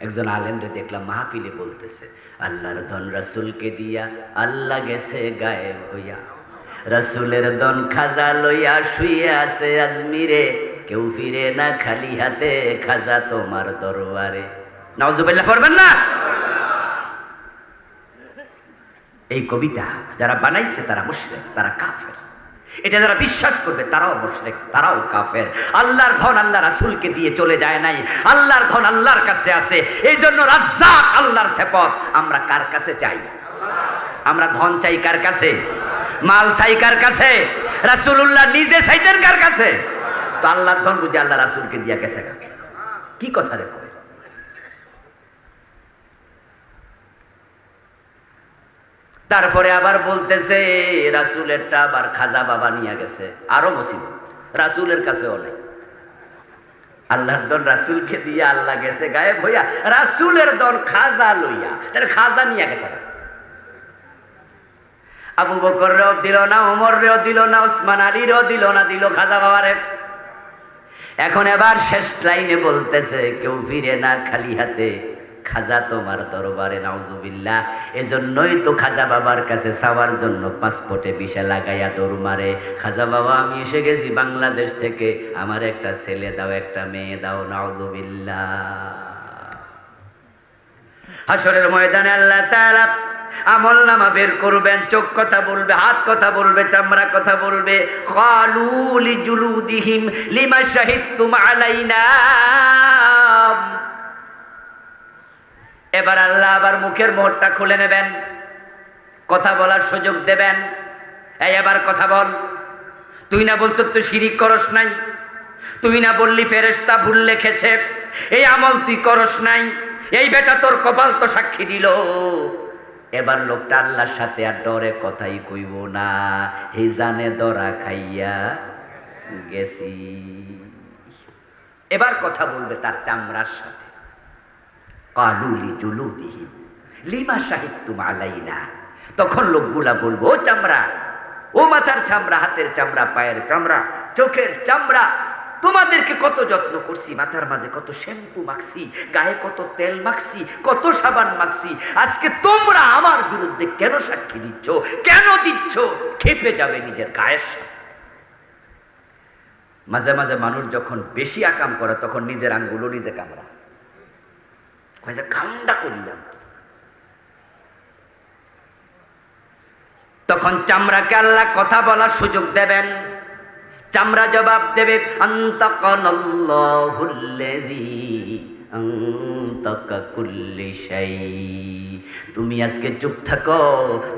একজন আলেমরে দেখলাম মাহফিলে বলতেছে, আল্লাহর ধন রাসুলকে দিয়া আল্লাহ গেছে গায়েব হইয়া। রাসুলের দন খাজা লইয়া শুয়ে আছে আজমিরে। কেউ ফিরে না খালি হাতে খাজা তোমার দরবারে। নওজুবিল্লাহ পড়বেন না? এই কবিতা যারা বানাইছে তারা মুশরিক, তারা কাফের। এটা যারা বিশ্বাস করবে, তারাও মুশরিক, তারাও কাফের। আল্লাহর ধন আল্লাহ রাসূলকে দিয়ে চলে যায় নাই। আল্লাহর ধন আল্লাহর কাছে আছে। এই জন্য রাজ্জাক আল্লাহর সেপত আমরা কার কাছে চাই? আমরা ধন চাই কার কাছে? মাল চাই কার কাছে? রাসূলুল্লাহ নিজে চাইতেন কার কাছে? তো আল্লাহর ধন বুঝে আল্লাহ রাসুলকে দিয়া গেছে। কি কথা রে তারপরে আবার বলতেছে রাসুলেরটা আবার খাজা বাবা নিয়ে গেছে। আরও মুসিবত। রাসুলের কাছেও নাই। আল্লাহর দল রাসুলকে দিয়ে আল্লাহ গেছে গায়েব হইয়া, রাসুলের দল খাজা লইয়া। তাহলে খাজা নিয়ে গেছে আবু বকর রেও দিল না ওমর রেও দিল না ওসমান আলীরও দিল না, দিল খাজা বাবারে। এখন এবার শেষ লাইনে বলতেছে, কেউ ফিরে না খালি হাতে। খাজা তোমার দরবারে, নাউজুবিল্লাহ। এজন্যই তো খাজা বাবার কাছে যাওয়ার জন্য পাসপোর্টে বিষা লাগাইয়া দৌড় মারে। খাজা বাবা, আমি এসে গেছি বাংলাদেশ থেকে। আমার একটা ছেলে দাও, একটা মেয়ে দাও, নাউজুবিল্লাহ। হাসরের ময়দানে আল্লাহ তাআলা আমল নামা বের করবেন, চোখ কথা বলবে, হাত কথা বলবে, চামড়া কথা বলবে। কালু লিজুলুদিহিম লিমা শাহিদতুম আলাইনা। এবার আল্লাহ আবার মুখের মোহরটা খুলে নেবেন। কথা বলার সুযোগ দেবেন। এই এবার কথা বল। তুই না বলছ তুই শিরিক করস নাই। তুই না বললি ফেরেশতা ভুল লেখেছে। এই আমল তুই করস নাই। এই বেটা তোর কপাল তো সাক্ষী দিল। এবার লোকটা আল্লাহর সাথে আর ডরে কথাই কইব না। হে জানে দরা খাইয়া গেছি। এবার কথা বলবে তার চামড়ার সাথে। লিমা সাহিত্যুম আলাইনা। তখন লোকগুলা বলব, ও চামড়া, ও মাথার চামড়া, হাতের চামড়া, পায়ের চামড়া, চোখের চামড়া, তোমাদেরকে কত যত্ন করছি, মাথার মাঝে কত শ্যাম্পু মাখছি, গায়ে কত তেল মাখছি, কত সাবান মাখছি, আজকে তোমরা আমার বিরুদ্ধে কেন সাক্ষী দিচ্ছ, কেন দিচ্ছ, খেপে যাবে নিজের গায়ের মাঝে মাঝে মানুষ যখন বেশি আকাম করে, তখন নিজের আঙ্গুলও নিজে কামড়া যে কামটা করিলাম তখন চামড়াকে আল্লাহ কথা বলার সুযোগ দেবেন। চামড়া জবাব দেবে তুমি আজকে চুপ থাকো,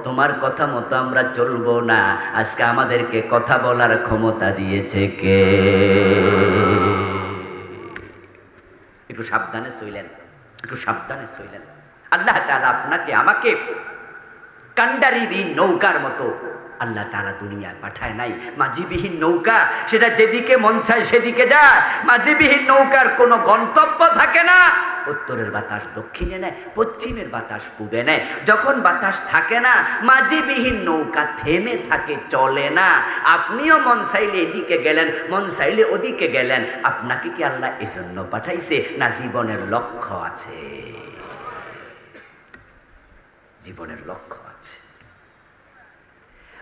তোমার কথা মতো আমরা চলবো না। আজকে আমাদেরকে কথা বলার ক্ষমতা দিয়েছে কে? একটু সাবধানে সইলেন একটু সাবধানে সইলেন। আল্লাহ তালা আপনাকে আমাকে কান্ডারি দিন নৌকার মতো আল্লাহ তারা দুনিয়ায় পাঠায় নাই। মাঝিবিহীন নৌকা, সেটা যেদিকে মন চায় সেদিকে যায়। মাঝিবিহীন নৌকার কোনো গন্তব্য থাকে না। উত্তরের বাতাস দক্ষিণে নেয়, পশ্চিমের বাতাস পূবে নেয়। যখন বাতাস থাকে না, মাঝিবিহীন নৌকা থেমে থাকে, চলে না। আপনিও মন চাইলে এদিকে গেলেন, মন চাইলে ওদিকে গেলেন। আপনাকে কি আল্লাহ এজন্য পাঠাইছে? না জীবনের লক্ষ্য আছে? জীবনের লক্ষ্য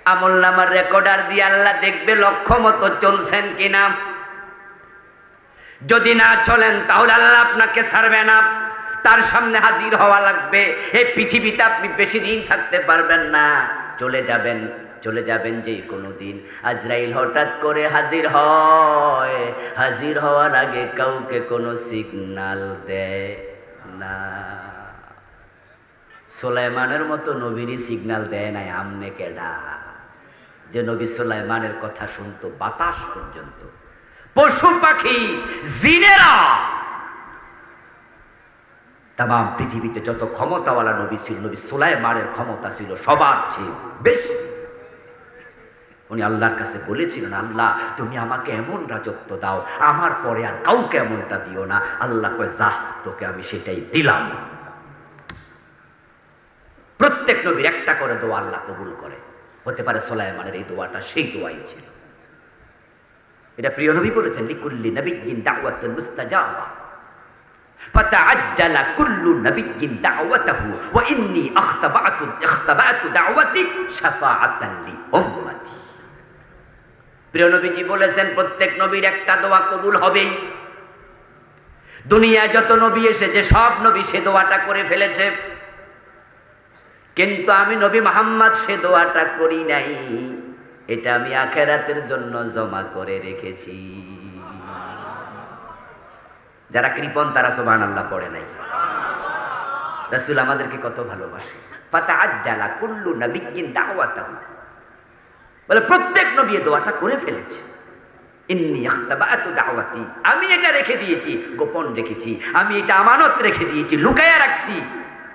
আমল নামার রেকর্ডার দিয়ে আল্লাহ দেখবে লক্ষ্য মতো চলছেন কিনা। যদি না চলেন, তাহলে আল্লাহ আপনাকে ছাড়বে না। তার সামনে হাজির হওয়া লাগবে। এই পৃথিবীতে আপনি বেশি দিন থাকতে পারবেন না। চলে যাবেন চলে যাবেন যে কোনো দিন। আজরাইল হঠাৎ করে হাজির হয়। হাজির হওয়ার আগে কাউকে কোনো সিগনাল দেয় না। সোলাইমানের মতো নবীরই সিগনাল দেয় নাই, আমনে কেডা? যে নবী সোলাইমানের কথা শুনতো বাতাস পর্যন্ত। পশু পাখি, জিনেরা তাম পৃথিবীতে যত ক্ষমতাওয়ালা নবী ছিল, নবী সোলাইমানের ক্ষমতা ছিল সবার চেয়ে বেশি। উনি আল্লাহর কাছে বলেছিলেন, আল্লাহ, তুমি আমাকে এমন রাজত্ব দাও, আমার পরে আর কাউকে এমনটা দিও না। আল্লাহ কয়, যাহ, তোকে আমি সেটাই দিলাম। প্রত্যেক নবীর একটা করে দোয়া আল্লাহ কবুল করে। হতে পারে সোলাইমানের এই দোয়াটা সেই দোয়াই ছিল এটা প্রিয় নবী বলেছেন লিকুল্লি নবীন দাওয়াতুল মুস্তাজাবা فتعجل كل نبي دعوته وإني اختبأت اختبأت دعوتي شفاعة لأمتي প্রিয় নবীজি বলেছেন প্রত্যেক নবীর একটা দোয়া কবুল হবেই দুনিয়ায় যত নবী এসেছে সব নবী সে দোয়াটা করে ফেলেছে কিন্তু আমি নবী মোহাম্মদ সে দোয়াটা করি নাই। এটা আমি আখেরাতের জন্য জমা করে রেখেছি। যারা কৃপন তারা সোবান আল্লাহ পড়ে নাই। রসুল আমাদেরকে কত ভালোবাসে। পাতা আজ্জালা কুল্লু নবিজ্ঞিন দাওয়াতাহু। বলে, প্রত্যেক নবী দোয়াটা করে ফেলেছে। আমি এটা রেখে দিয়েছি, গোপন রেখেছি। আমি এটা আমানত রেখে দিয়েছি, লুকায়া রাখছি।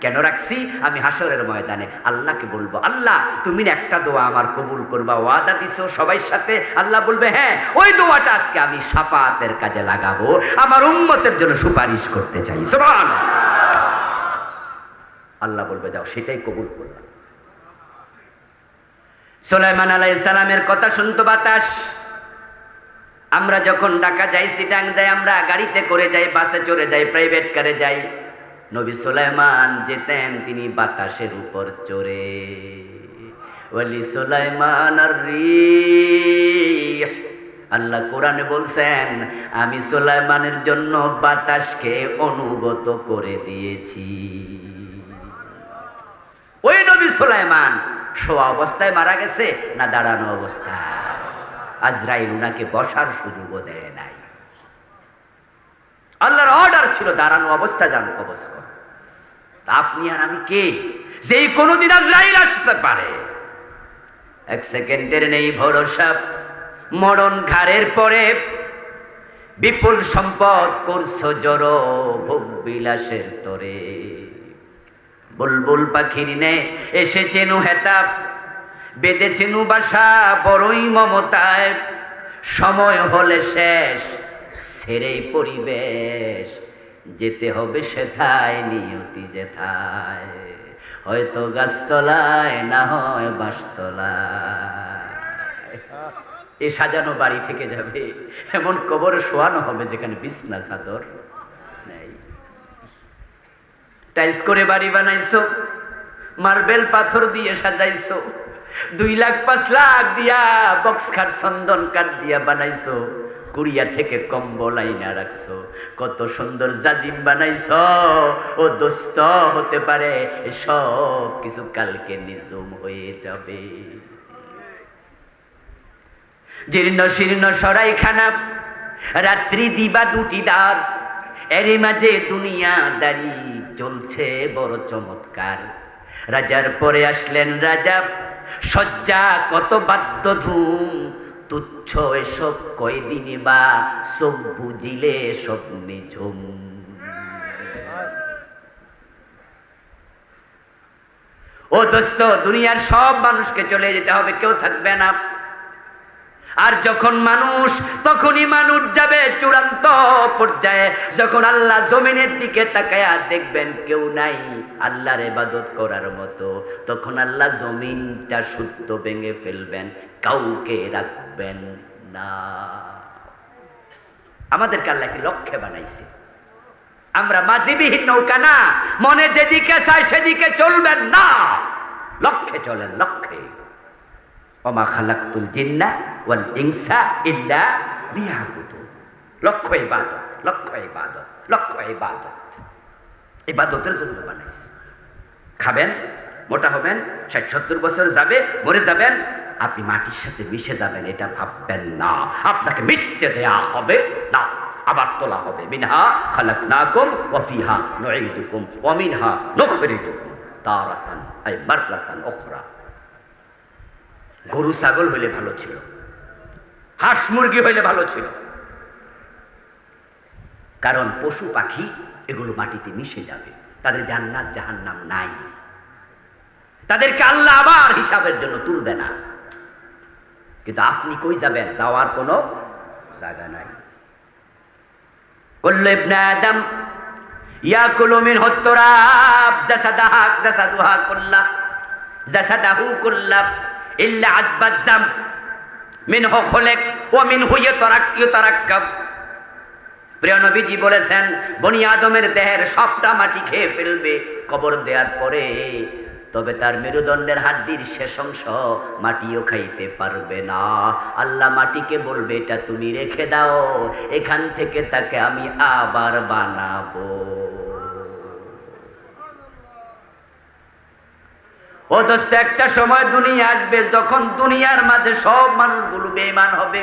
কেন রাখছি? আমি হাসরের ময়দানে আল্লাহকে বলব, আল্লাহ, তুমি একটা দোয়া আমার কবুল করবা, ওয়াদা দিছো সবাই সাথে? আল্লাহ বলবে হ্যাঁ ওই দোয়াটা আজকে আমি সাপাতের কাজে লাগাবো, আমার উন্মতের জন্য সুপারিশ করতে চাই। সুবহান আল্লাহ বলবে, যাও, সেটাই কবুল করলাম। সোলাইমান আলাইহিস সালামের কথা শুনতো বাতাস। আমরা যখন ঢাকা যাই, সিটাং যাই, আমরা গাড়িতে করে যাই, বাসে চড়ে যাই, প্রাইভেট কারে যাই। নবী সুলাইমান যেতেন, তিনি বাতাসের উপর চড়ে। ওয়ালি সুলাইমান আর আল্লাহ কোরআনে বলছেন, আমি সুলাইমানের জন্য বাতাসকে অনুগত করে দিয়েছি। ওই নবী সুলাইমান শোয়া অবস্থায় মারা গেছে না দাঁড়ানো অবস্থায়? আজরাইল উনাকে বসার সুযোগও দেয় নাই। আল্লাহর অর্ডার ছিল, দাঁড়ানো অবস্থা যান কবজ কর। তা আপনি আর আমি কে? যেই কোনোদিন আজরাইল আসতে পারে। এক সেকেন্ডের নেই ভরসা। মরণ ঘাড়ের পরে বিপুল সম্পদ করছ জড় ভোগ বিলাসের তরে। বুলবুল পাখির নে এসেছেনু হেতাব বেঁধেছেনু বাসা, বড়ই মমতায়। সময় হলে শেষ সেরেই পরিবেশ, যেতে হবে সেথায়, নিয়তি যেথায়। হয়তো গাছতলায়, না হয় বাসতলায়। এ সাজানো বাড়ি থেকে যাবে, এমন কবর শোয়ানো হবে যেখানে বিছনা, চাদর টাইলস করে বাড়ি বানাইছো, মার্বেল পাথর দিয়ে সাজাইছো, দুই লাখ, পাঁচ লাখ দিয়া বক্স খাট, চন্দন কাঠ দিয়া বানাইছো। কুড়িয়া থেকে কম্বল আইনা রাখছো। কত সুন্দর জাজিম বানাইছ। ও দোস্ত, হতে পারে সব কিছু কালকে নিজুম হয়ে যাবে। জীর্ণ শীর্ণ সরাই খানা রাত্রি দিবা দুটি দ্বার। এর মাঝে দুনিয়া দাঁড়ি চলছে বড় চমৎকার। রাজার পরে আসলেন রাজা সজ্জা কত বাদ্য ধুম তুচ্ছ এসব কয়দিনে বা সব বুঝিলে সব নিঝুম ও দোস্ত, দুনিয়ার সব মানুষকে চলে যেতে হবে, কেউ থাকবে না। আর যখন মানুষ, তখনই মানুষ যাবে চূড়ান্ত পর্যায়ে। যখন আল্লাহ জমিনের দিকে তাকায়া দেখবেন কেউ নাই আল্লাহর এবাদত করার মতো, তখন আল্লাহ জমিনটা শুদ্ধ ভেঙে ফেলবেন। কাউকে রাখবেন না। আমাদেরকে আল্লাহ কি লক্ষ্যে বানাইছে? আমরা মাঝিবিহীন নৌকা না, মনে যেদিকে চায় সেদিকে চলবেন না। লক্ষ্যে চলেন, লক্ষ্যে। ওমা খালাক্তুল জিন্না ওয়াল ইনসা ইল্লা লিয়াবুদু লক্ষ্য ইবাদত লক্ষ্য ইবাদত লক্ষ্য ইবাদত। ইবাদতের জন্য বানাইছে। খাবেন, মোটা হবেন, ষাট সত্তর বছর যাবে, মরে যাবেন আপনি মাটির সাথে মিশে যাবেন, এটা ভাববেন না। আপনাকে মিশতে দেয়া হবে না। আবার তোলা হবে, মিনহা খালাক নাকুম ওয়াফিহা নুঈদুকুম ওয়া মিনহা নুখরিজুকুম তারাতান, আই মাররাতান উখরা। গরু, ছাগল হইলে ভালো ছিল। হাঁস, মুরগি হইলে ভালো ছিল। কারণ পশু, পাখি, এগুলো মাটিতে মিশে যাবে। তাদের জান্নাত জাহান্নাম নাই। তাদেরকে আল্লাহ আবার হিসাবের জন্য তুলবে না। কিন্তু আপনি কই যাবেন? যাওয়ার কোনো জায়গা নাই। কল্ল ইবনে আদম ইয়াকুলু মিন হুত্তুরাব জাসাদাহা, জাসাদুহা কুল্লা, জাসাদাহু কুল্লা, ইল্লা আসবাত জাম, মিনহু খুলিক, ওয়া মিনহু ইয়াতারাক, ইয়াতারাক্কাব। প্রিয় নবীজি বলেছেন, বনি আদমের দেহের সবটা মাটি খেয়ে ফেলবে, কবর দেওয়ার পরে তবে তার মেরুদণ্ডের হাড্ডির শেষ অংশ মাটিও খাইতে পারবে না। আল্লাহ মাটিকে বলবে, এটা তুমি রেখে দাও, এখান থেকে তাকে আমি আবার বানাবো। ও দোস্ত, একটা সময় দুনিয়া আসবে, যখন দুনিয়ার মাঝে সব মানুষগুলো বেমান হবে।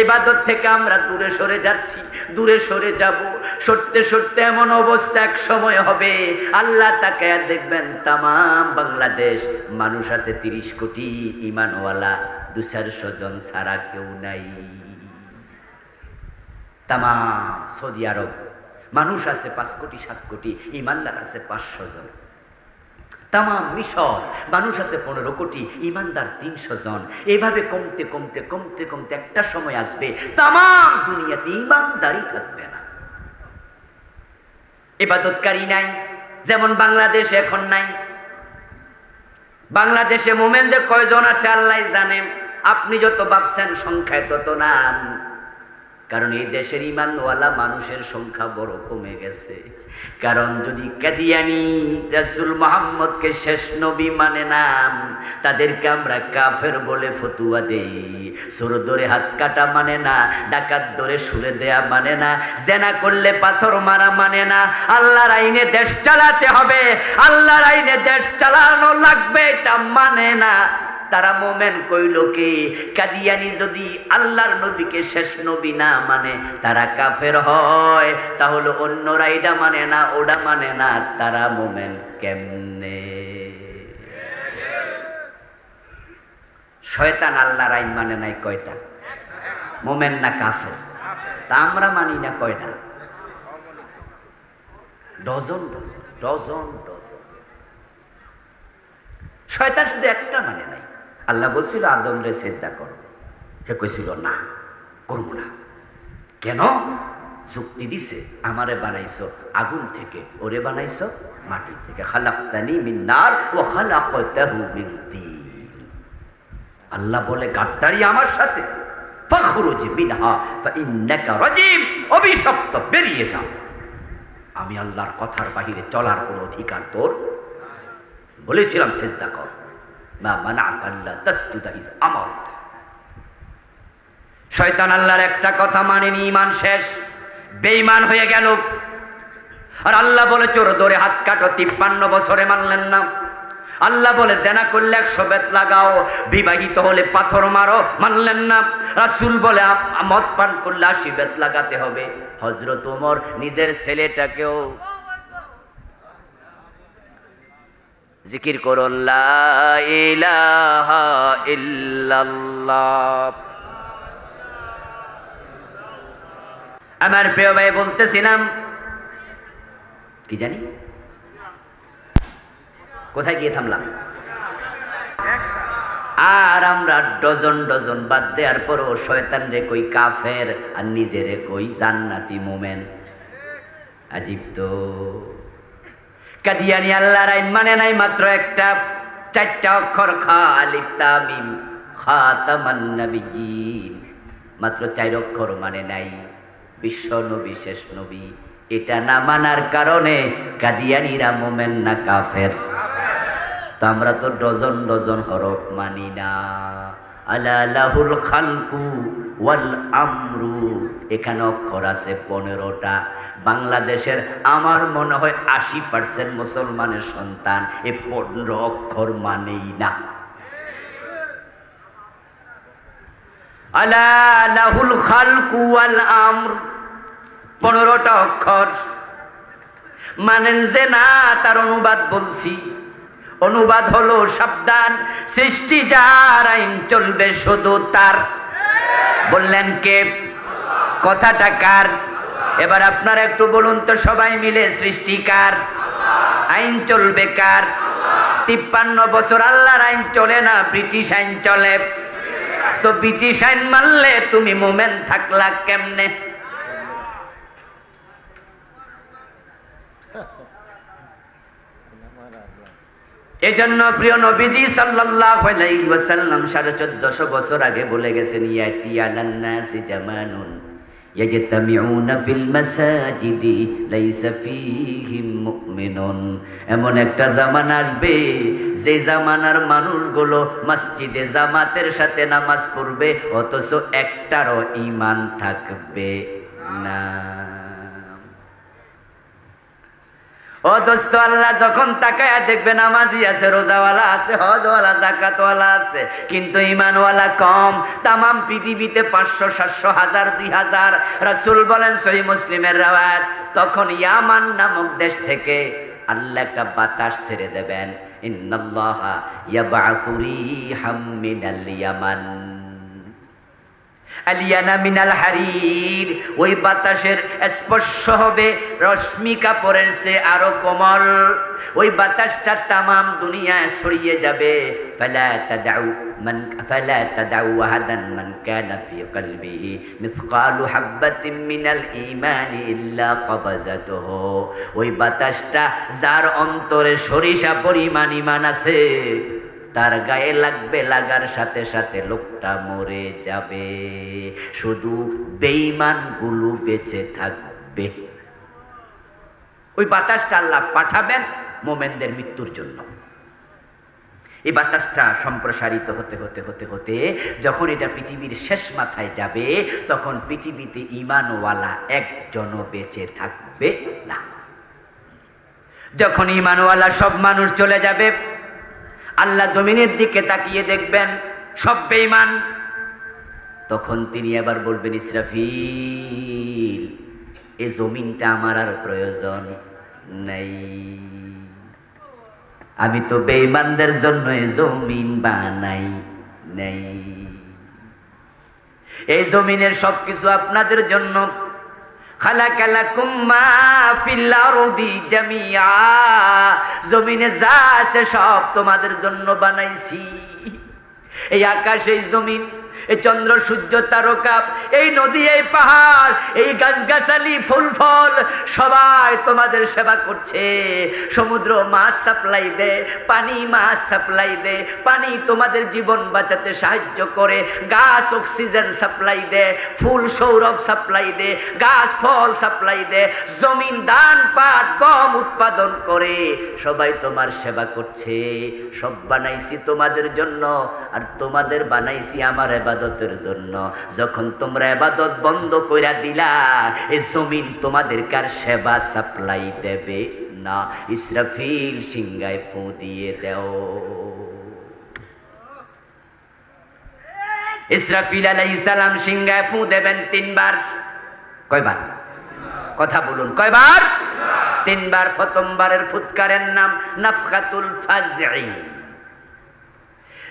এবাদত থেকে আমরা দূরে সরে যাচ্ছি, দূরে সরে যাব। সরতে সরতে এমন অবস্থা এক সময় হবে। আল্লাহ তাকে দেখবেন তামাম বাংলাদেশ, মানুষ আছে তিরিশ কোটি ইমানওয়ালা দু চারশো জন ছাড়া কেউ নাই। তামাম সৌদি আরব, মানুষ আছে পাঁচ কোটি, সাত কোটি ইমানদার আছে পাঁচশো জন। তাম মিশর। মানুষ আছে পনেরো কোটি, ইমানদার তিনশো জন। এভাবে কমতে কমতে কমতে কমতে একটা সময় আসবে, তামাম দুনিয়াতে ইমানদারই থাকবে না। এবাদতকারী নাই, যেমন বাংলাদেশ এখন নাই। বাংলাদেশে মোমেন যে কয়জন আছে আল্লাহ জানেন আপনি যত ভাবছেন সংখ্যায় তত নাম। কারণ এই দেশের ইমানওয়ালা মানুষের সংখ্যা বড় কমে গেছে। কারণ যদি কাদিয়ানি রাসুল মোহাম্মদকে শেষ নবী মানে নাম তাদেরকে আমরা কাফের বলে ফতুয়া দেই। সুর ধরে হাত কাটা মানে না, ডাকাত ধরে সুরে দেয়া মানে না, জেনা করলে পাথর মারা মানে না। আল্লাহর আইনে দেশ চালাতে হবে, আল্লাহর আইনে দেশ চালানো লাগবে, এটা মানে না। তারা মোমেন কইল কি? কাদিয়ানি যদি আল্লাহর নবীকে শেষ নবী না মানে তারা কাফের হয়। তাহলে অন্যরা এটা মানে না, ওটা মানে না, তারা মোমেন কেমনে? শয়তান আল্লাহর আইন মানে নাই কয়টা? মোমেন না কাফের? তা আমরা মানি না কয়টা? Dozen dozen dozen dozen. শয়তান শুধু একটা মানে নাই। আল্লাহ বলছিল আদম রে চেষ্টা কর। হে কইছিল, না, করব না। কেন? যুক্তি দিছে, আমারে বানাইছ আগুন থেকে, ওরে বানাইছ মাটি থেকে। খালাক্তানি মিন্নার ও খালাকতাহু মিন আল্লাহ বলে, গাদ্দারি আমার সাথে। অভিশপ্ত বেরিয়ে যাও আমি আল্লাহর কথার বাহিরে চলার কোনো অধিকার তোর? বলেছিলাম, সেজদা কর। শয়তান আল্লাহর একটা কথা মানেনি ইমান শেষ। বেঈমান হয়ে গেল। আর আল্লাহ বলে, চোর ধরে হাত কাটো, তিপ্পান্ন বছরে মানলেন না। আল্লাহ বলে, জেনা করলে একশো বেত লাগাও, বিবাহিত হলে পাথর মারো, মানলেন না। রাসুল বলে মদ পান করলে আশি বেত লাগাতে হবে। হজরত উমর নিজের ছেলেটাকেও জিকির করুন আমার প্রিয় ভাই, বলতেছিলাম, কি জানি? কোথায় গিয়ে থামলাম? আর আমরা ডজন ডজন বাদ দেওয়ার পরও শয়তান রে কই কাফের আর নিজেরে কই জান্নাতি মোমেন। আজীব তো। কাদিয়ানি আল্লাহর আইন মানে নাই মাত্র একটা চারটা অক্ষর খা আলিফ তামিম খাতামান নাবিয়িন মাত্র চার অক্ষর মানে নাই। বিশ্ব নবী, শেষ নবী। এটা না মানার কারণে কাদিয়ানিরা মোমেন না কাফের। তো আমরা তো ডজন ডজন হরফ মানি না। আলা লাহুল ওয়াল আমরু, এখানে অক্ষর আছে পনেরোটা। বাংলাদেশের আমার মনে হয় আশি পার্সেন্ট মুসলমানের সন্তান, এ পনেরো অক্ষর মানেই না। আলা লাহুল খালকু ওয়াল আমর, পনেরোটা অক্ষর। মানেন যে না, তার অনুবাদ বলছি। অনুবাদ হলো সাবধান, সৃষ্টি যার আইন চলবে শুধু তার। বললেন কে? কথাটা কার? এবার আপনারা একটু বলুন তো সবাই মিলে সৃষ্টিকার আইন চলবে কার? তিপ্পান্ন বছর আল্লাহর আইন চলে না ব্রিটিশ আইন চলে? তো ব্রিটিশ আইন মানলে তুমি মোমেন থাকলা কেমনে? এজন্য প্রিয় নবীজি সাল্লাল্লাহু আলাইহি ওয়াসাল্লাম 1450 বছর আগে বলে গেছেন, ইয়াতি আলান নাসি জামানুন ইয়াজতামিউনা ফিল মাসাজিদি লাইসা ফীহিম মুমিনুন। এমন একটা জামানা আসবে, যে জামানার মানুষগুলো মসজিদে জামাতের সাথে নামাজ পড়বে, অথচ একটারও ঈমান থাকবে না। ও দোস্ত, আল্লাহ যখন তাকায়া দেখবে নামাজি আছে, রোজাওয়ালা আছে, হজওয়ালা, জাকাতওয়ালা আছে, কিন্তু ইমানওয়ালা কম। তামাম পৃথিবীতে পাঁচশো, সাতশো, হাজার, দুই হাজার রাসুল বলেন সহি মুসলিমের রাওয়াত তখন ইয়ামান নামক দেশ থেকে আল্লাহ একটা বাতাস ছেড়ে দেবেন। ইন্নাল্লাহা ইয়াবাসু রিহাম মিনাল ইয়ামান। আলিয়ানা মিনাল হারির। ওই বাতাসের স্পর্শ হবে রশ্মি কাপড়ের সে আরও কোমল। ওই বাতাসটা তামাম দুনিয়ায় ছড়িয়ে যাবে। মান ওই বাতাসটা যার অন্তরে সরিষা পরিমাণ ঈমান আছে। তার গায়ে লাগবে লাগার সাথে সাথে লোকটা মরে যাবে। শুধু বেইমানগুলো বেঁচে থাকবে। ওই বাতাসটা আল্লাহ পাঠাবেন মোমেনদের মৃত্যুর জন্য। এই বাতাসটা সম্প্রসারিত হতে হতে হতে হতে যখন এটা পৃথিবীর শেষ মাথায় যাবে, তখন পৃথিবীতে ইমানওয়ালা একজনও বেঁচে থাকবে না। যখন ইমানওয়ালা সব মানুষ চলে যাবে আল্লাহ জমিনের দিকে তাকিয়ে দেখবেন, সব বেঈমান। তখন তিনি আবার বলবেন, ইসরাফিল, এ জমিনটা আমার আর প্রয়োজন নাই। আমি তো বেঈমানদের জন্য এ জমিন বানাই নাই। এই জমিনের সবকিছু আপনাদের জন্য। জমিনে যা আছে সব তোমাদের জন্য বানাইছি। এই আকাশ এই জমিন এই চন্দ্র, সূর্য, তারকা, এই নদী, এই পাহাড়, এই গাছগাছালি, ফুল, ফল, সবাই তোমাদের সেবা করছে। সমুদ্র মাছ সাপ্লাই দে, পানি মাছ সাপ্লাই দে, পানি তোমাদের জীবন বাঁচাতে সাহায্য করে। গাছ অক্সিজেন সাপ্লাই দে, ফুল সৌরভ সাপ্লাই দে, গাছ ফল সাপ্লাই দে, জমিন, ধান, পাট, গম উৎপাদন করে। সবাই তোমার সেবা করছে। সব বানাইছি তোমাদের জন্য, আর তোমাদের বানাইছি আমার এবাদতের জন্য। যখন তোমরা এবাদত বন্ধ কইরা দিলা এই জমিন তোমাদের কার সেবা সাপ্লাই দেবে না। ইসরাফিল সিংগায় ফু দিয়ে দেও। ইসরাফিল আলাইহিস সালাম সিংহায় ফু দেবেন তিনবার। কয়বার? কথা বলুন, কয়বার? তিনবার। প্রথমবারের ফুৎকারের নাম নাফকাতুল ফাজঈ।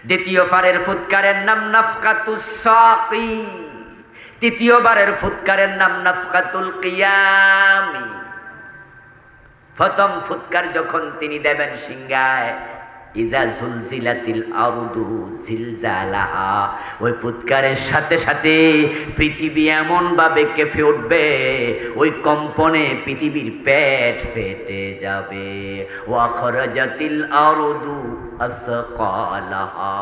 দ্বিতীয় বারের ফুৎকারের নাম নাফকাতুস সাকি তৃতীয়বারের ফুৎকারের নাম নাফকাতুল কিয়ামি। প্রথম ফুৎকার যখন তিনি দেবেন সিংহায় ইদা জুলজিলাতিল আরুদু জিলজালাহা। ওই ফুৎকারের সাথে সাথে পৃথিবী এমন ভাবে কেঁপে উঠবে, ওই কম্পনে পৃথিবীর পেট ফেটে যাবে। ওয়াখরাজাতিল আরুদু আসকালাহা।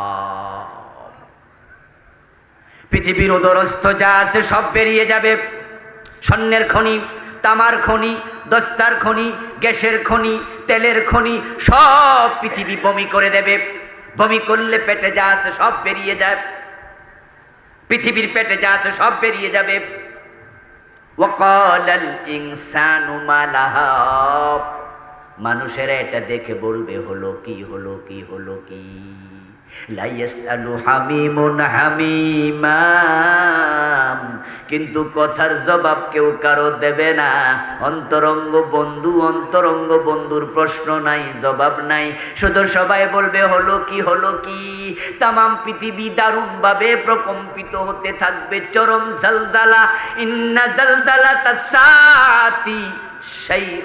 পৃথিবীর উদরস্থ যা আছে সব বেরিয়ে যাবে। স্বর্ণের খনি, তামার খনি, দস্তার খনি, গ্যাসের খনি তেলের খনি সব পৃথিবী বমি করে দেবে। বমি করলে পেটে যা আছে সব বেরিয়ে যায়। পৃথিবীর পেটে যা আছে সব বেরিয়ে যাবে। মানুষেরা এটা দেখে বলবে, হলো কি হলো কি হলো কি? লাইয়াসআলু হামিমুন হামিমাম কিন্তু কথার জবাব কেউ কারও দেবে না। অন্তরঙ্গ বন্ধু, অন্তরঙ্গ বন্ধুর প্রশ্ন নাই, জবাব নাই। শুধু সবাই বলবে, হলো কি হলো কি? তামাম পৃথিবী দারুণভাবে প্রকম্পিত হতে থাকবে। চরম জালজালা, ইন্না জালজালা তাসাতি সেই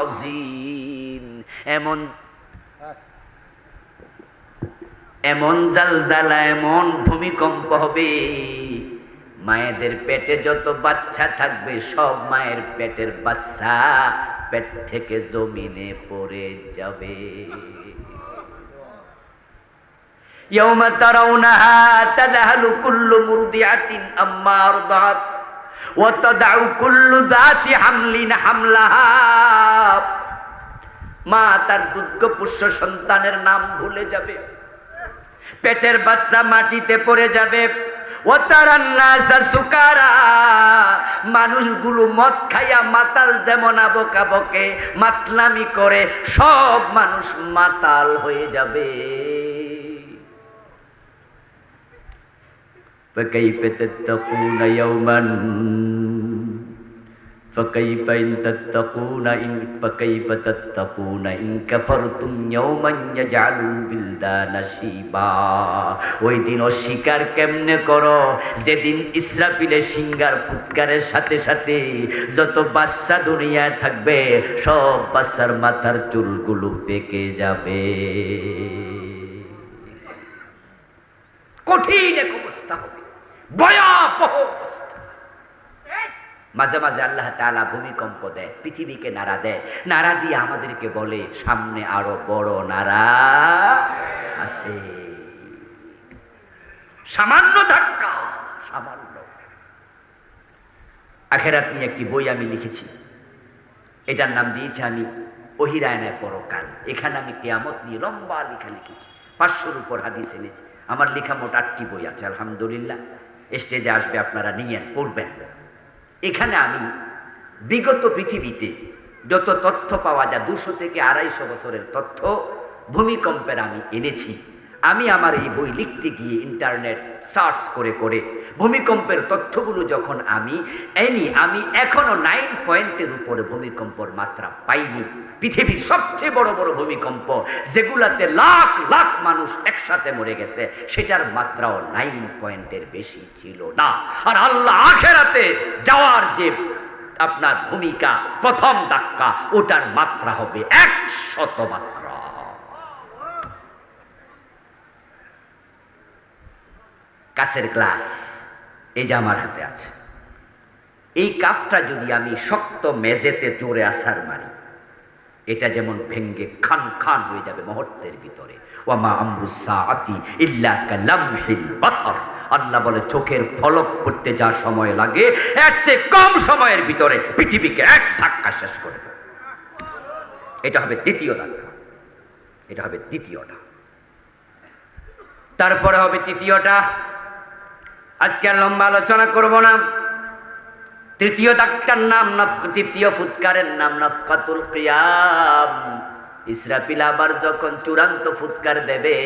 আযীম। এমন এমন জালজালা এমন ভূমিকম্প হবে মায়েদের পেটে যত বাচ্চা থাকবে সব মায়ের পেটের বাচ্চা পেট থেকে জমিনে পড়ে যাবে يوم ترونها تذهل كل مرضعة أما أرضعت وتدع كل ذات حمل حملها মা তার দুগ্ধ পুষ্য সন্তানের নাম ভুলে যাবে পেটের বাচ্চা মাটিতে পড়ে যাবে ও সুকারা মানুষগুলো মদ খাইয়া মাতাল যেমন আবকা বকে মাতলামি করে সব মানুষ মাতাল হয়ে যাবে فكيف تتقون يوما فكيف إن تتقون إن فكيف تتقون إن كفرتم يوما يجعل البلدان شيبا ওই দিন অস্বীকার কেমনে করো যেদিন ইসরাফিলের সিঙ্গার ফুৎকারের সাথে সাথে যত বাচ্চা দুনিয়ায় থাকবে সব বাচ্চার মাথার চুলগুলো পেকে যাবে কঠিন এক অবস্থা হবে ভয়াবহ অবস্থা মাঝে মাঝে আল্লাহ তাআলা ভূমিকম্প দেয়, পৃথিবীকে নাড়া দেয়। নাড়া দিয়ে আমাদেরকে বলে, সামনে আরও বড় নাড়া আছে। সামান্য ধাক্কা, সামান্য। আখেরাত নিয়ে একটি বই আমি লিখেছি। এটার নাম দিয়েছি আমি ওহিরায়নায় পরকাল। এখানে আমি কেয়ামত নিয়ে লম্বা লেখা লিখেছি। পাঁচশোর উপর হাদিস এনেছি। আমার লেখা মোট আটটি বই আছে, আলহামদুলিল্লাহ। স্টেজে আসবে, আপনারা নিয়ে পড়বেন। এখানে আমি বিগত পৃথিবীতে যত তথ্য পাওয়া যায়, দুশো থেকে আড়াইশো বছরের তথ্য ভূমিকম্পের আমি এনেছি। আমি আমার এই বই লিখতে গিয়ে ইন্টারনেট সার্চ করে করে ভূমিকম্পের তথ্যগুলো যখন আমি এনি, আমি এখনও নাইন পয়েন্টের উপরে ভূমিকম্পর মাত্রা পাইনি। পৃথিবীর সবচেয়ে বড় বড় ভূমিকম্প যেগুলাতে লাখ লাখ মানুষ একসাথে মরে গেছে, সেটার মাত্রাও নাইন পয়েন্টের বেশি ছিল না। আর আল্লাহ আখেরাতে যাওয়ার যে আপনার ভূমিকা, প্রথম ধাক্কা, ওটার মাত্রা হবে একশত মাত্রা। কাছের গ্লাস, এই যে আমার হাতে আছে। এই কাপটা যদি আমি শক্ত মেজেতে জোরে আসার মারি, এটা যেমন ভেঙ্গে খান খান হয়ে যাবে মুহূর্তের ভিতরে। ওয়ামা আমরুসাআতি ইল্লা কালামহিল আল্লাহ বলে, চোখের ফলক পড়তে যা সময় লাগে কম সময়ের ভিতরে পৃথিবীকে এক ধাক্কা শেষ করে দেবে। এটা হবে দ্বিতীয় ধাক্কা। এটা হবে দ্বিতীয়টা। তারপরে হবে তৃতীয়টা আজকে আর লম্বা আলোচনা করব না। তৃতীয় ডাক্তার নাম তৃতীয় ফুৎকারের নাম নফকাতুল কিয়াম। ইসরাফিল আবার যখন চূড়ান্ত ফুৎকার দেবে,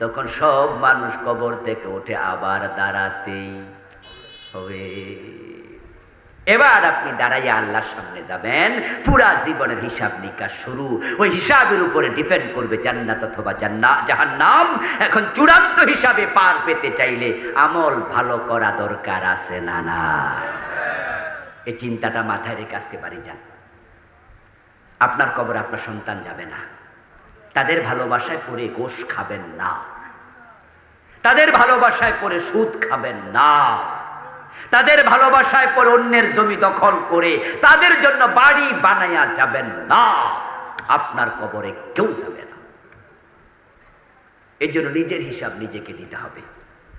তখন সব মানুষ কবর থেকে উঠে আবার দাঁড়াতেই হবে। এবার আপনি দাঁড়াইয়া আল্লাহর সামনে যাবেন, পুরা জীবনের হিসাব নিকাশ শুরু। ওই হিসাবের উপরে ডিপেন্ড করবে জান্নাত অথবা জান্না জাহান্নাম। এখন চূড়ান্ত হিসাবে পার পেতে চাইলে আমল ভালো করা দরকার আছে না নাই এই চিন্তাটা মাথায় রেখে আজকে বাড়ি যান। আপনার কবর আপনার সন্তান যাবে না। তাদের ভালোবাসায় পরে গোশ খাবেন না। তাদের ভালোবাসায় পরে সুদ খাবেন না। তাদের ভালোবাসায় পরে অন্যের জমি দখল করে তাদের জন্য বাড়ি বানায়া যাবেন না। আপনার কবরে কেউ যাবে না। এর জন্য নিজের হিসাব নিজেকে দিতে হবে।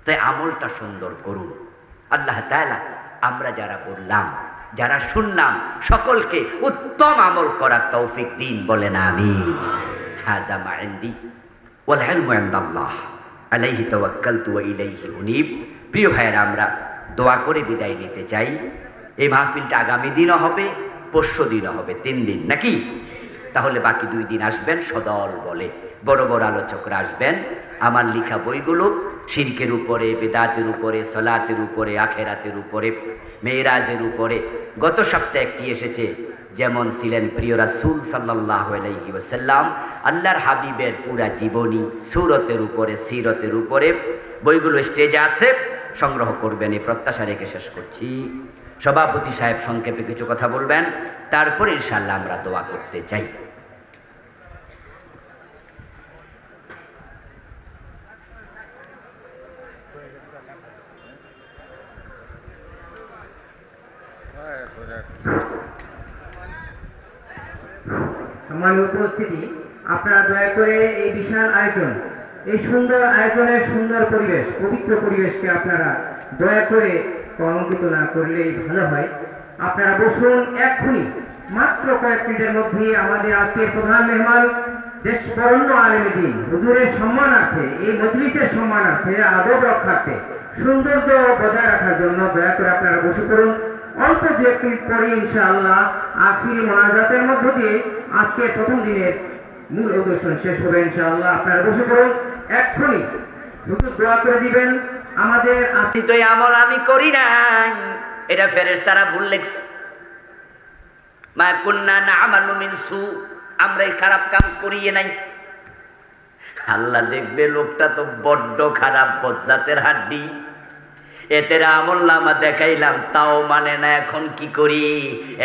তাই আমলটা সুন্দর করুন। আল্লাহ তাআলা আমরা যারা বললাম, যারা শুনলাম, সকলকে উত্তম আমল করার তৌফিক দিন বলেন আমি হাজা মা ইনদি ওয়াল আলাইহি তাওয়াক্কালতু ওয়া ইলাইহি উনীব। প্রিয় ভাইয়েরা, আমরা দোয়া করে বিদায় নিতে চাই। এই মাহফিলটা আগামী দিনও হবে, পরশু দিনও হবে, তিন দিন, নাকি? তাহলে বাকি দুই দিন আসবেন, সদল বলে। বড় বড় আলোচকরা আসবেন। আমার লেখা বইগুলো শিরকের উপরে, বেদাতের উপরে, সলাতের উপরে, আখেরাতের উপরে, মেয়েরাজের উপরে। গত সপ্তাহে একটি এসেছে, যেমন ছিলেন প্রিয় রাসুল সাল্লাহ আলাইহি আল্লাহর হাবিবের পুরা জীবনী, সুরতের উপরে, সিরতের উপরে। বইগুলো স্টেজে আছে। সংগ্রহ করবেন, এই প্রত্যাশা রেখে শেষ করছি। সভাপতি সাহেব সংক্ষেপে কিছু কথা বলবেন, তারপরে ইনশাল্লাহ আমরা দোয়া করতে চাই। আপনারা দয়া করে এই বিশাল আয়োজন এই সুন্দর আয়োজনের সুন্দর পরিবেশ, পবিত্র পরিবেশকে আপনারা দয়া করে কলঙ্কিত না করলেই ভালো হয়। আপনারা বসুন এক্ষুনি, মাত্র কয়েক মিনিটের মধ্যে আমাদের আজকের প্রধান মেহমান, দেশ বরণ্য আলমদিন হুজুরের সম্মানার্থে, এই মজলিসের সম্মানার্থে, আদব রক্ষার্থে, সৌন্দর্য বজায় রাখার জন্য দয়া করে আপনারা বসে পড়ুন। অল্প দু এক মিনিট পরে ইনশাআল্লাহ আখিরি মোনাজাতের মধ্য দিয়ে আজকে প্রথম দিনের মূল অধিবেশন শেষ হবে ইনশাআল্লাহ। আপনারা বসে পড়ুন। এক্ষুনি শুধু দোয়া করে দিবেন, আমাদের আমল আমি করি নাই। এটা ফেরেস তারা ভুল লেখছে। মা না আমার সু। আমরা এই খারাপ কাম করিয়ে নাই। আল্লাহ দেখবে লোকটা তো বড্ড খারাপ, বজ্জাতের হাড্ডি। এতের আমল নামা দেখাইলাম, তাও মানে না এখন কি করি?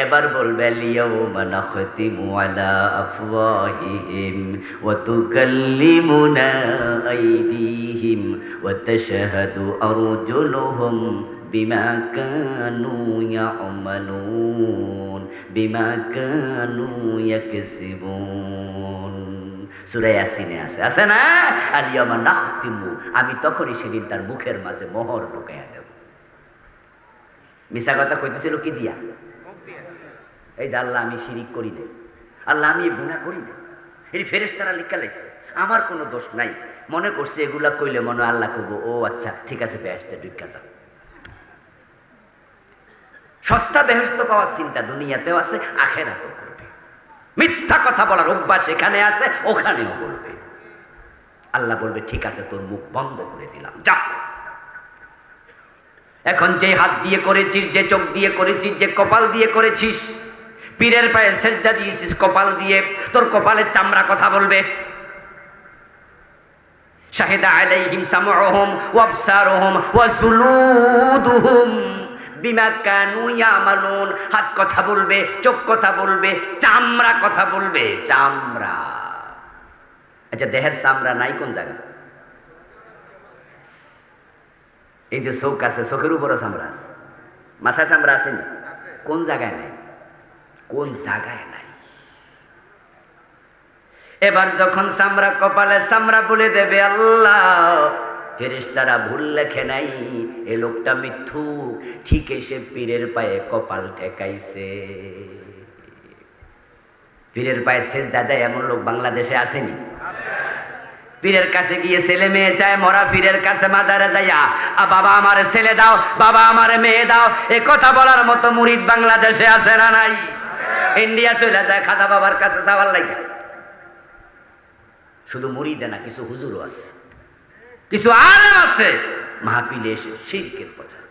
এবার বলবে লিয়াউমা নাখতিমু আলা আফওয়াহিহিম ওয়া তুকাল্লিমুনা আইদিহিম ওয়া তাশহাদু আরজুলুহুম বিমা কানু ইয়ামালুন, বিমা কানু ইয়াকসিবুন। সূরা ইয়াসিনে আছে। আছে না? আলিয়ামা নাখতিমু। আমি তখনই সেদিন তার মুখের মাঝে মোহর ঢুকাইয়া দেব। মিশা কথা কইতেছিল কি দিয়া? এই যে আল্লাহ আমি শিরিক করি নাই। আল্লাহ আমি গুণা করি নাই। এই ফেরেশতারা লিখা লাইছে আমার কোনো দোষ নাই। মনে করছে এগুলা কইলে মনে আল্লাহ কব ও আচ্ছা ঠিক আছে বেহেস্তে ঢুকা যাও। সস্তা বেহস্ত পাওয়ার চিন্তা দুনিয়াতেও আছে আখেরাতেও মিথ্যা কথা বলার অভ্যাস এখানে আছে, ওখানেও বলবে। আল্লাহ বলবে, ঠিক আছে, তোর মুখ বন্ধ করে দিলাম, যা। এখন যে হাত দিয়ে করেছিস, যে চোখ দিয়ে করেছিস, যে কপাল দিয়ে করেছিস, পীরের পায়ে সেজদা দিয়েছিস, কপাল দিয়ে তোর কপালের চামড়া কথা বলবে। শাহিদা আলাইহিম সামউহুম ওয়া আবসারুহুম ওয়া জুলুদুহুম বিমা হাত কথা বলবে, চোখ কথা বলবে, চামড়া কথা বলবে, চামড়া। আচ্ছা দেহের চামড়া নাই কোন জায়গা? এই যে চোখ আছে, চোখের উপরে চামড়া আছে। মাথা চামড়া আছে না? কোন জায়গায় নাই? কোন জায়গায় নাই? এবার যখন চামড়া কপালে চামড়া বলে দেবে আল্লাহ ফেরেশতারা ভুল লেখে নাই, এ লোকটা মিথ্যু ঠিক এসে পীরের পায়ে কপাল ঠেকাইছে। পীরের পায়ে শেষ দাদা এমন লোক বাংলাদেশে আসেনি। পীরের কাছে গিয়ে ছেলে মেয়ে চায়, মরা পীরের কাছে মাজারে যাইয়া, আ বাবা আমার ছেলে দাও, বাবা আমার মেয়ে দাও, এ কথা বলার মতো মুরিদ বাংলাদেশে আছে না নাই। ইন্ডিয়া চলে যায় খাজা বাবার কাছে যাওয়ার লাগে শুধু মুরিদে না, কিছু হুজুরও আছে। কিছু আলেম আছে। মাহফিলে এসে শিরকের প্রচার।